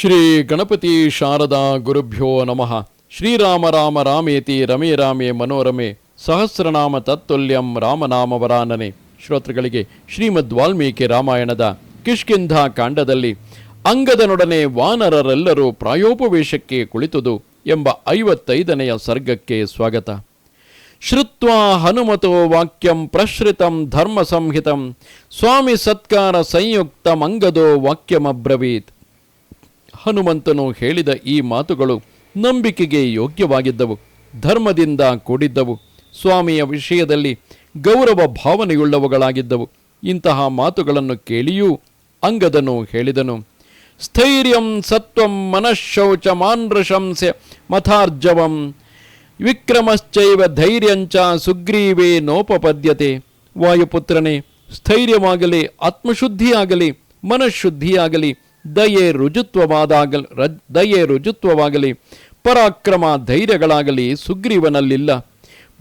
ಶ್ರೀ ಗಣಪತಿ ಶಾರದಾ ಗುರುಭ್ಯೋ ನಮಃ. ಶ್ರೀರಾಮ ರಾಮ ರಾಮೇತಿ ರಮೇ ರಾಮೇ ಮನೋರಮೆ. ಸಹಸ್ರನಾಮ ತತ್ತುಲ್ಯಂ ರಾಮನಾಮವರಾನನೆ ಶ್ರೋತೃಗಳಿಗೆ ಶ್ರೀಮದ್ ವಾಲ್ಮೀಕಿ ರಾಮಾಯಣದ ಕಿಷ್ಕಿಂಧ ಕಾಂಡದಲ್ಲಿ ಅಂಗದನೊಡನೆ ವಾನರರೆಲ್ಲರೂ ಪ್ರಾಯೋಪವೇಶಕ್ಕೆ ಕುಳಿತುದು ಎಂಬ ಐವತ್ತೈದನೆಯ ಸರ್ಗಕ್ಕೆ ಸ್ವಾಗತ. ಶ್ರುತ್ವಾ ಹನುಮತೋ ವಾಕ್ಯಂ ಪ್ರಶ್ರಿತಂ ಧರ್ಮ ಸಂಹಿತಂ ಸ್ವಾಮಿ ಸತ್ಕಾರ ಸಂಯುಕ್ತ ಮಂಗದೋ ವಾಕ್ಯಮಬ್ರವೀತ್. ಹನುಮಂತನು ಹೇಳಿದ ಈ ಮಾತುಗಳು ನಂಬಿಕೆಗೆ ಯೋಗ್ಯವಾಗಿದ್ದವು, ಧರ್ಮದಿಂದ ಕೂಡಿದ್ದವು, ಸ್ವಾಮಿಯ ವಿಷಯದಲ್ಲಿ ಗೌರವ ಭಾವನೆಯುಳ್ಳವುಗಳಾಗಿದ್ದವು. ಇಂತಹ ಮಾತುಗಳನ್ನು ಕೇಳಿಯೂ ಅಂಗದನು ಹೇಳಿದನು, ಸ್ಥೈರ್ಯಂ ಸತ್ವಂ ಮನಃಶೌಚ ಮಾನೃಶಂಸೆ ಮಥಾರ್ಜವಂ ವಿಕ್ರಮಶ್ಚೈವ ಧೈರ್ಯಂಚ ಸುಗ್ರೀವೇ ನೋಪಪದ್ಯತೆ. ವಾಯುಪುತ್ರನೇ, ಸ್ಥೈರ್ಯವಾಗಲಿ, ಆತ್ಮಶುದ್ಧಿಯಾಗಲಿ, ಮನಃಶುದ್ಧಿಯಾಗಲಿ ದಯೆ ರುಜುತ್ವವಾದಾಗ ದಯೆ ರುಜುತ್ವವಾಗಲಿ, ಪರಾಕ್ರಮ ಧೈರ್ಯಗಳಾಗಲಿ ಸುಗ್ರೀವನಲ್ಲಿಲ್ಲ.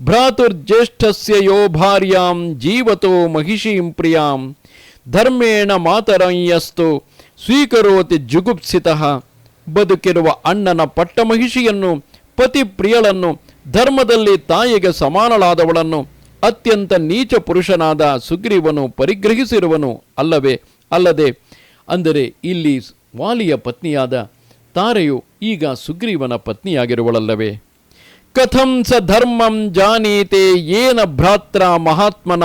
ಭ್ರಾತುರ್ಜ್ಯೇಷ್ಠಸ್ಯ ಯೋ ಭಾರ್ಯಾಂ ಜೀವತೋ ಮಹಿಷೀಂ ಪ್ರಿಯಾಂ. ಧರ್ಮೇಣ ಮಾತರಂಯಸ್ತು, ಸ್ವೀಕರೋತಿ ಜುಗುಪ್ಸಿತಃ. ಬದುಕಿರುವ ಅಣ್ಣನ ಪಟ್ಟ ಮಹಿಷಿಯನ್ನು, ಪತಿ ಪ್ರಿಯಳನ್ನು, ಧರ್ಮದಲ್ಲಿ ತಾಯಿಗೆ ಸಮಾನಳಾದವಳನ್ನು, ಅತ್ಯಂತ ನೀಚ ಪುರುಷನಾದ ಸುಗ್ರೀವನು ಪರಿಗ್ರಹಿಸಿರುವನು ಅಲ್ಲವೇ? ಅಲ್ಲದೆ ಅಂದರೆ ಇಲ್ಲಿ ವಾಲಿಯ ಪತ್ನಿಯಾದ ತಾರೆಯು ಈಗ ಸುಗ್ರೀವನ ಪತ್ನಿಯಾಗಿರುವಳಲ್ಲವೇ? ಕಥಂ ಸ ಧರ್ಮಂ ಜಾನೀತೆ ಏನ ಭ್ರಾತ್ರ ಮಹಾತ್ಮನ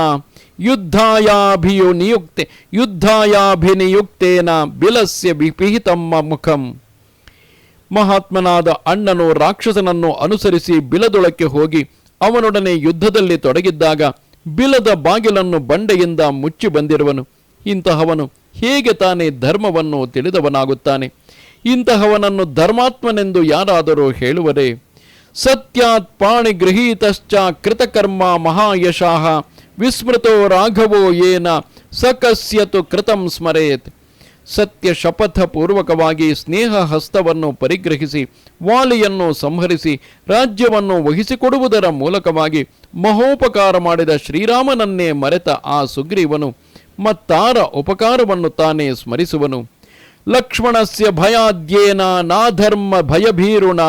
ಯುದ್ಧಾಯಾಭಿಯು ನಿಯುಕ್ತೆ ಯುದ್ಧಾಯಾಭಿನಿಯುಕ್ತೇನ ಬಿಲಸ್ಯ ವಿಪಿಹಿತಮ್ಮ ಮುಖಂ. ಮಹಾತ್ಮನಾದ ಅಣ್ಣನು ರಾಕ್ಷಸನನ್ನು ಅನುಸರಿಸಿ ಬಿಲದೊಳಕ್ಕೆ ಹೋಗಿ ಅವನೊಡನೆ ಯುದ್ಧದಲ್ಲಿ ತೊಡಗಿದ್ದಾಗ ಬಿಲದ ಬಾಗಿಲನ್ನು ಬಂಡೆಯಿಂದ ಮುಚ್ಚಿ ಬಂದಿರುವನು. ಇಂತಹವನು ಹೇಗೆ ತಾನೇ ಧರ್ಮವನ್ನು ತಿಳಿದವನಾಗುತ್ತಾನೆ? ಇಂತಹವನನ್ನು ಧರ್ಮಾತ್ಮನೆಂದು ಯಾರಾದರೂ ಹೇಳುವರೇ, ಸತ್ಯಾತ್ ಪಾಣಿಗೃಹೀತಶ್ಚ ಕೃತಕರ್ಮ ಮಹಾಯಶಾಹ ವಿಸ್ಮೃತೋ ರಾಘವೋ ಏನ ಸಕಸ್ಯತು ಕೃತಂ ಸ್ಮರೇತ್. ಸತ್ಯ ಶಪಥ ಪೂರ್ವಕವಾಗಿ ಸ್ನೇಹ ಹಸ್ತವನ್ನು ಪರಿಗ್ರಹಿಸಿ, ವಾಲಿಯನ್ನು ಸಂಹರಿಸಿ, ರಾಜ್ಯವನ್ನು ವಹಿಸಿಕೊಡುವುದರ ಮೂಲಕವಾಗಿ ಮಹೋಪಕಾರ ಮಾಡಿದ ಶ್ರೀರಾಮನನ್ನೇ ಮರೆತ ಆ ಸುಗ್ರೀವನು ಮತ್ತಾರ ಉಪಕಾರವನ್ನು ತಾನೇ ಸ್ಮರಿಸುವನು. ಲಕ್ಷ್ಮಣಸ್ಯ ಭಯಾದ್ಯೇನ ನಾಧರ್ಮ ಭಯಭೀರುಣ.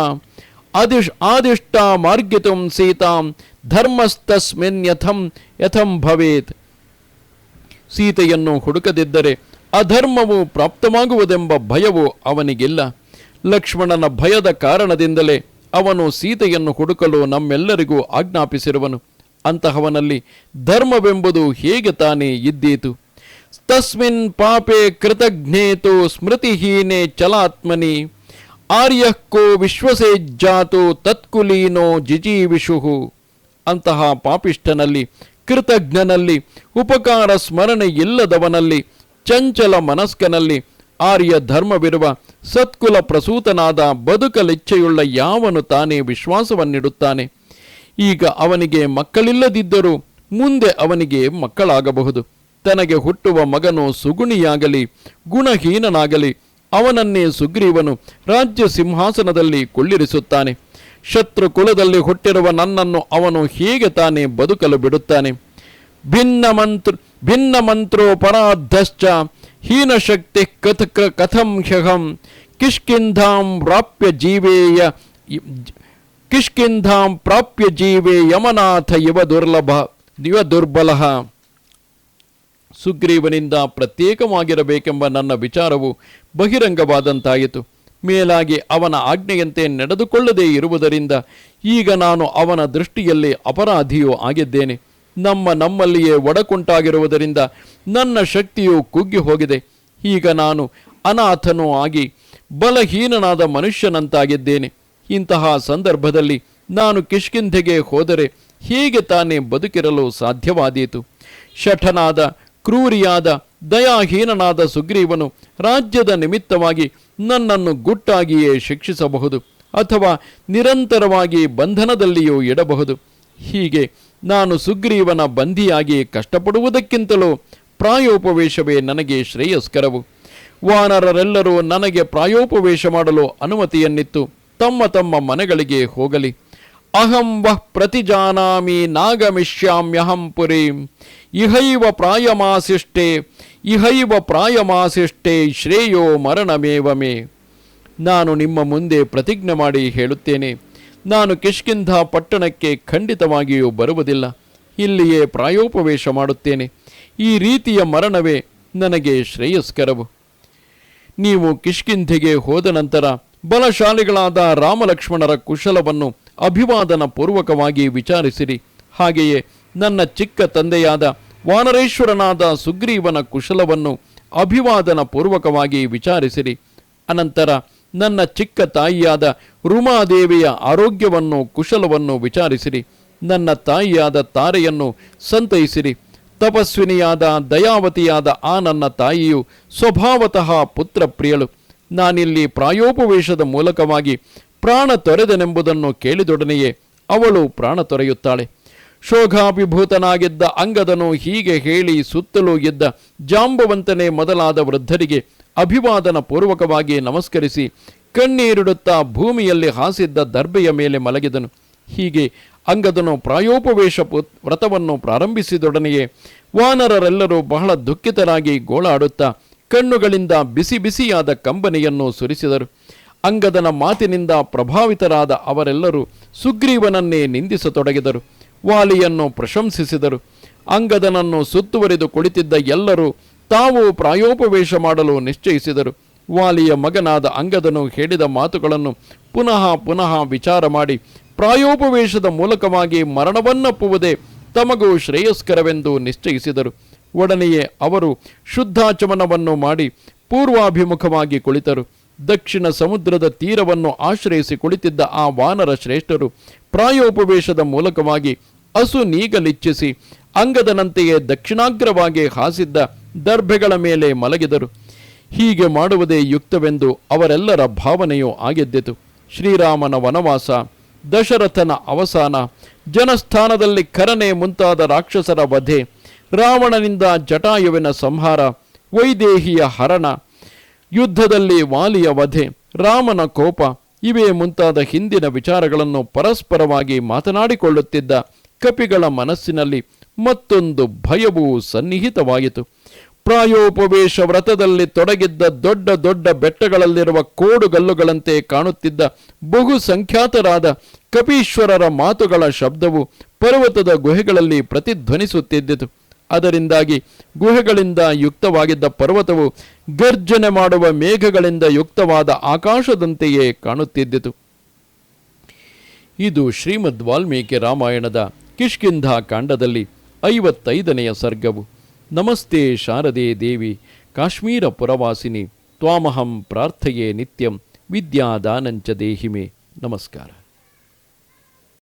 ಆದಿಶ್ ಆದಿಷ್ಟ ಮಾರ್ಗಿತು ಸೀತಾಂ ಧರ್ಮಸ್ತಸ್ಮಿನ್ ಯಥಂ ಯಥಂ ಭವೇತ್. ಸೀತೆಯನ್ನು ಹುಡುಕದಿದ್ದರೆ ಅಧರ್ಮವು ಪ್ರಾಪ್ತವಾಗುವುದೆಂಬ ಭಯವು ಅವನಿಗಿಲ್ಲ. ಲಕ್ಷ್ಮಣನ ಭಯದ ಕಾರಣದಿಂದಲೇ ಅವನು ಸೀತೆಯನ್ನು ಹುಡುಕಲು ನಮ್ಮೆಲ್ಲರಿಗೂ ಆಜ್ಞಾಪಿಸಿರುವನು. ಅಂತಹವನಲ್ಲಿ ಧರ್ಮವೆಂಬುದು ಹೇಗೆ ತಾನೇ ಇದ್ದೀತು? ತಸ್ಮಿನ್ ಪಾಪೆ ಕೃತಜ್ಞೇತು ಸ್ಮೃತಿಹೀನೆ ಚಲಾತ್ಮನಿ, ಆರ್ಯಕ್ಕೋ ವಿಶ್ವಸೇಜ್ಜಾತು ತತ್ಕುಲೀನೋ ಜಿಜೀವಿಷುಹು. ಅಂತಹ ಪಾಪಿಷ್ಠನಲ್ಲಿ, ಕೃತಜ್ಞನಲ್ಲಿ, ಉಪಕಾರ ಸ್ಮರಣೆ ಇಲ್ಲದವನಲ್ಲಿ, ಚಂಚಲ ಮನಸ್ಕನಲ್ಲಿ ಆರ್ಯ ಧರ್ಮವಿರುವ ಸತ್ಕುಲ ಪ್ರಸೂತನಾದ ಬದುಕಲಿಚ್ಛೆಯುಳ್ಳ ಯಾವನು ತಾನೇ ವಿಶ್ವಾಸವನ್ನಿಡುತ್ತಾನೆ? ಈಗ ಅವನಿಗೆ ಮಕ್ಕಳಿಲ್ಲದಿದ್ದರೂ ಮುಂದೆ ಅವನಿಗೆ ಮಕ್ಕಳಾಗಬಹುದು. ತನಗೆ ಹುಟ್ಟುವ ಮಗನು ಸುಗುಣಿಯಾಗಲಿ, ಗುಣಹೀನನಾಗಲಿ, ಅವನನ್ನೇ ಸುಗ್ರೀವನು ರಾಜ್ಯ ಸಿಂಹಾಸನದಲ್ಲಿ ಕೊಳ್ಳಿರಿಸುತ್ತಾನೆ. ಶತ್ರು ಕುಲದಲ್ಲಿ ಹುಟ್ಟಿರುವ ನನ್ನನ್ನು ಅವನು ಹೇಗೆ ತಾನೇ ಬದುಕಲು ಬಿಡುತ್ತಾನೆ. ಭಿನ್ನ ಮಂತ್ರ, ಭಿನ್ನ ಮಂತ್ರೋಪರಾಧಶ್ಚ ಹೀನಶಕ್ತಿ ಕಥಕ ಕಥಂ ಹ್ಯಹಂ, ಕಿಷ್ಕಿಂಧಾಂ ಪ್ರಾಪ್ಯ ಜೀವೇಯ ಕಿಷ್ಕಿಂಧಾಂ ಪ್ರಾಪ್ಯ ಜೀವೇ ಯಮನಾಥ ಇವ ದುರ್ಲಭ, ಇವ ದುರ್ಬಲ ಸುಗ್ರೀವನಿಂದ ಪ್ರತ್ಯೇಕವಾಗಿರಬೇಕೆಂಬ ನನ್ನ ವಿಚಾರವು ಬಹಿರಂಗವಾದಂತಾಯಿತು. ಮೇಲಾಗಿ ಅವನ ಆಜ್ಞೆಯಂತೆ ನಡೆದುಕೊಳ್ಳದೇ ಇರುವುದರಿಂದ ಈಗ ನಾನು ಅವನ ದೃಷ್ಟಿಯಲ್ಲಿ ಅಪರಾಧಿಯೂ ಆಗಿದ್ದೇನೆ. ನಮ್ಮ ನಮ್ಮಲ್ಲಿಯೇ ಒಡಕುಂಟಾಗಿರುವುದರಿಂದ ನನ್ನ ಶಕ್ತಿಯು ಕುಗ್ಗಿ ಹೋಗಿದೆ. ಈಗ ನಾನು ಅನಾಥನೂ ಆಗಿ ಬಲಹೀನನಾದ ಮನುಷ್ಯನಂತಾಗಿದ್ದೇನೆ. ಇಂತಹ ಸಂದರ್ಭದಲ್ಲಿ ನಾನು ಕಿಷ್ಕಿಂಧೆಗೆ ಹೋದರೆ ಹೀಗೆ ತಾನೇ ಬದುಕಿರಲು ಸಾಧ್ಯವಾದೀತು? ಶಠನಾದ, ಕ್ರೂರಿಯಾದ, ದಯಾಹೀನನಾದ ಸುಗ್ರೀವನು ರಾಜ್ಯದ ನಿಮಿತ್ತವಾಗಿ ನನ್ನನ್ನು ಗುಟ್ಟಾಗಿಯೇ ಶಿಕ್ಷಿಸಬಹುದು ಅಥವಾ ನಿರಂತರವಾಗಿ ಬಂಧನದಲ್ಲಿಯೂ ಇಡಬಹುದು. ಹೀಗೆ ನಾನು ಸುಗ್ರೀವನ ಬಂಧಿಯಾಗಿ ಕಷ್ಟಪಡುವುದಕ್ಕಿಂತಲೂ ಪ್ರಾಯೋಪವೇಶವೇ ನನಗೆ ಶ್ರೇಯಸ್ಕರವು. ವಾನರರೆಲ್ಲರೂ ನನಗೆ ಪ್ರಾಯೋಪವೇಶ ಮಾಡಲು ಅನುಮತಿಯನ್ನಿತ್ತು. ತಮ್ಮ ತಮ್ಮ ಮನೆಗಳಿಗೆ ಹೋಗಲಿ. ಅಹಂ ವಃ ಪ್ರತಿಜಾನಾಮಿ ನಾಗಮಿಷ್ಯಾಮ್ಯಹಂ ಪುರಿ. ಇಹೈವ ಪ್ರಾಯಮಾಸಿಷ್ಟೆ ಇಹೈವ ಪ್ರಾಯಮಾಸಿಷ್ಟೆ ಶ್ರೇಯೋ ಮರಣಮೇವ ಮೇ ನಾನು ನಿಮ್ಮ ಮುಂದೆ ಪ್ರತಿಜ್ಞೆ ಮಾಡಿ ಹೇಳುತ್ತೇನೆ. ನಾನು ಕಿಷ್ಕಿಂಧ ಪಟ್ಟಣಕ್ಕೆ ಖಂಡಿತವಾಗಿಯೂ ಬರುವುದಿಲ್ಲ. ಇಲ್ಲಿಯೇ ಪ್ರಾಯೋಪವೇಶ ಮಾಡುತ್ತೇನೆ. ಈ ರೀತಿಯ ಮರಣವೇ ನನಗೆ ಶ್ರೇಯಸ್ಕರವು. ನೀವು ಕಿಷ್ಕಿಂಧೆಗೆ ಹೋದ ನಂತರ ಬಲಶಾಲಿಗಳಾದ ರಾಮಲಕ್ಷ್ಮಣರ ಕುಶಲವನ್ನು ಅಭಿವಾದನ ಪೂರ್ವಕವಾಗಿ ವಿಚಾರಿಸಿರಿ. ಹಾಗೆಯೇ ನನ್ನ ಚಿಕ್ಕ ತಂದೆಯಾದ ವಾನರೇಶ್ವರನಾದ ಸುಗ್ರೀವನ ಕುಶಲವನ್ನು ಅಭಿವಾದನ ಪೂರ್ವಕವಾಗಿ ವಿಚಾರಿಸಿರಿ. ಅನಂತರ ನನ್ನ ಚಿಕ್ಕ ತಾಯಿಯಾದ ರುಮಾದೇವಿಯ ಆರೋಗ್ಯವನ್ನು ಕುಶಲವನ್ನು ವಿಚಾರಿಸಿರಿ. ನನ್ನ ತಾಯಿಯಾದ ತಾರೆಯನ್ನು ಸಂತೈಸಿರಿ. ತಪಸ್ವಿನಿಯಾದ ದಯಾವತಿಯಾದ ಆ ನನ್ನ ತಾಯಿಯು ಸ್ವಭಾವತಃ ಪುತ್ರಪ್ರಿಯಳು. ನಾನಿಲ್ಲಿ ಪ್ರಾಯೋಪವೇಶದ ಮೂಲಕವಾಗಿ ಪ್ರಾಣ ತೊರೆದನೆಂಬುದನ್ನು ಕೇಳಿದೊಡನೆಯೇ ಅವಳು ಪ್ರಾಣ ತೊರೆಯುತ್ತಾಳೆ. ಶೋಘಾಭಿಭೂತನಾಗಿದ್ದ ಅಂಗದನು ಹೀಗೆ ಹೇಳಿ ಸುತ್ತಲೂ ಇದ್ದ ಜಾಂಬವಂತನೆ ಮೊದಲಾದ ವೃದ್ಧರಿಗೆ ಅಭಿವಾದನ ಪೂರ್ವಕವಾಗಿ ನಮಸ್ಕರಿಸಿ ಕಣ್ಣೀರಿಡುತ್ತಾ ಭೂಮಿಯಲ್ಲಿ ಹಾಸಿದ್ದ ದರ್ಬೆಯ ಮೇಲೆ ಮಲಗಿದನು. ಹೀಗೆ ಅಂಗದನು ಪ್ರಾಯೋಪವೇಶ ವ್ರತವನ್ನು ಪ್ರಾರಂಭಿಸಿದೊಡನೆಯೇ ವಾನರರೆಲ್ಲರೂ ಬಹಳ ದುಃಖಿತರಾಗಿ ಗೋಳಾಡುತ್ತಾ ಕಣ್ಣುಗಳಿಂದ ಬಿಸಿ ಬಿಸಿಯಾದ ಕಂಬನಿಯನ್ನು ಸುರಿಸಿದರು. ಅಂಗದನ ಮಾತಿನಿಂದ ಪ್ರಭಾವಿತರಾದ ಅವರೆಲ್ಲರೂ ಸುಗ್ರೀವನನ್ನೇ ನಿಂದಿಸತೊಡಗಿದರು. ವಾಲಿಯನ್ನು ಪ್ರಶಂಸಿಸಿದರು. ಅಂಗದನನ್ನು ಸುತ್ತುವರಿದು ಕುಳಿತಿದ್ದ ಎಲ್ಲರೂ ತಾವು ಪ್ರಾಯೋಪವೇಶ ಮಾಡಲು ನಿಶ್ಚಯಿಸಿದರು. ವಾಲಿಯ ಮಗನಾದ ಅಂಗದನು ಹೇಳಿದ ಮಾತುಗಳನ್ನು ಪುನಃ ಪುನಃ ವಿಚಾರ ಮಾಡಿ ಪ್ರಾಯೋಪವೇಶದ ಮೂಲಕವಾಗಿ ಮರಣವನ್ನಪ್ಪುವುದೇ ತಮಗೂ ಶ್ರೇಯಸ್ಕರವೆಂದು ನಿಶ್ಚಯಿಸಿದರು. ಒಡನೆಯೇ ಅವರು ಶುದ್ಧಾಚಮನವನ್ನು ಮಾಡಿ ಪೂರ್ವಾಭಿಮುಖವಾಗಿ ಕುಳಿತರು. ದಕ್ಷಿಣ ಸಮುದ್ರದ ತೀರವನ್ನು ಆಶ್ರಯಿಸಿ ಕುಳಿತಿದ್ದ ಆ ವಾನರ ಶ್ರೇಷ್ಠರು ಪ್ರಾಯೋಪವೇಶದ ಮೂಲಕವಾಗಿ ಅಸು ನೀಗಲಿಚ್ಛಿಸಿ ಅಂಗದನಂತೆಯೇ ದಕ್ಷಿಣಾಗ್ರವಾಗಿ ಹಾಸಿದ್ದ ದರ್ಭೆಗಳ ಮೇಲೆ ಮಲಗಿದರು. ಹೀಗೆ ಮಾಡುವುದೇ ಯುಕ್ತವೆಂದು ಅವರೆಲ್ಲರ ಭಾವನೆಯೂ ಆಗಿದ್ದಿತು. ಶ್ರೀರಾಮನ ವನವಾಸ, ದಶರಥನ ಅವಸಾನ, ಜನಸ್ಥಾನದಲ್ಲಿ ಕರನೆ ಮುಂತಾದ ರಾಕ್ಷಸರ ವಧೆ ರಾವಣನಿಂದ ಜಟಾಯುವಿನ ಸಂಹಾರ, ವೈದೇಹಿಯ ಹರಣ, ಯುದ್ಧದಲ್ಲಿ ವಾಲಿಯ ವಧೆ, ರಾಮನ ಕೋಪ, ಇವೇ ಮುಂತಾದ ಹಿಂದಿನ ವಿಚಾರಗಳನ್ನು ಪರಸ್ಪರವಾಗಿ ಮಾತನಾಡಿಕೊಳ್ಳುತ್ತಿದ್ದ ಕಪಿಗಳ ಮನಸ್ಸಿನಲ್ಲಿ ಮತ್ತೊಂದು ಭಯವೂ ಸನ್ನಿಹಿತವಾಯಿತು. ಪ್ರಾಯೋಪವೇಶ ವ್ರತದಲ್ಲಿ ತೊಡಗಿದ್ದ ದೊಡ್ಡ ದೊಡ್ಡ ಬೆಟ್ಟಗಳಲ್ಲಿರುವ ಕೋಡುಗಲ್ಲುಗಳಂತೆ ಕಾಣುತ್ತಿದ್ದ ಬಹು ಸಂಖ್ಯಾತರಾದ ಕಪೀಶ್ವರರ ಮಾತುಗಳ ಶಬ್ದವು ಪರ್ವತದ ಗುಹೆಗಳಲ್ಲಿ ಪ್ರತಿಧ್ವನಿಸುತ್ತಿದ್ದಿತು. ಅದರಿಂದಾಗಿ ಗುಹೆಗಳಿಂದ ಯುಕ್ತವಾಗಿದ್ದ ಪರ್ವತವು ಗರ್ಜನೆ ಮಾಡುವ ಮೇಘಗಳಿಂದ ಯುಕ್ತವಾದ ಆಕಾಶದಂತೆಯೇ ಕಾಣುತ್ತಿದ್ದಿತು. ಇದು ಶ್ರೀಮದ್ ವಾಲ್ಮೀಕಿ ರಾಮಾಯಣದ ಕಿಷ್ಕಿಂಧ ಕಾಂಡದಲ್ಲಿ ಐವತ್ತೈದನೆಯ ಸರ್ಗವು. ನಮಸ್ತೆ ಶಾರದೆ ದೇವಿ, ಕಾಶ್ಮೀರ ಪುರವಾಸಿನಿ, ತ್ವಾಮಹಂ ಪ್ರಾರ್ಥೆಯೇ ನಿತ್ಯಂ ವಿದ್ಯಾದಾನಂಚ ದೇಹಿಮೆ. ನಮಸ್ಕಾರ.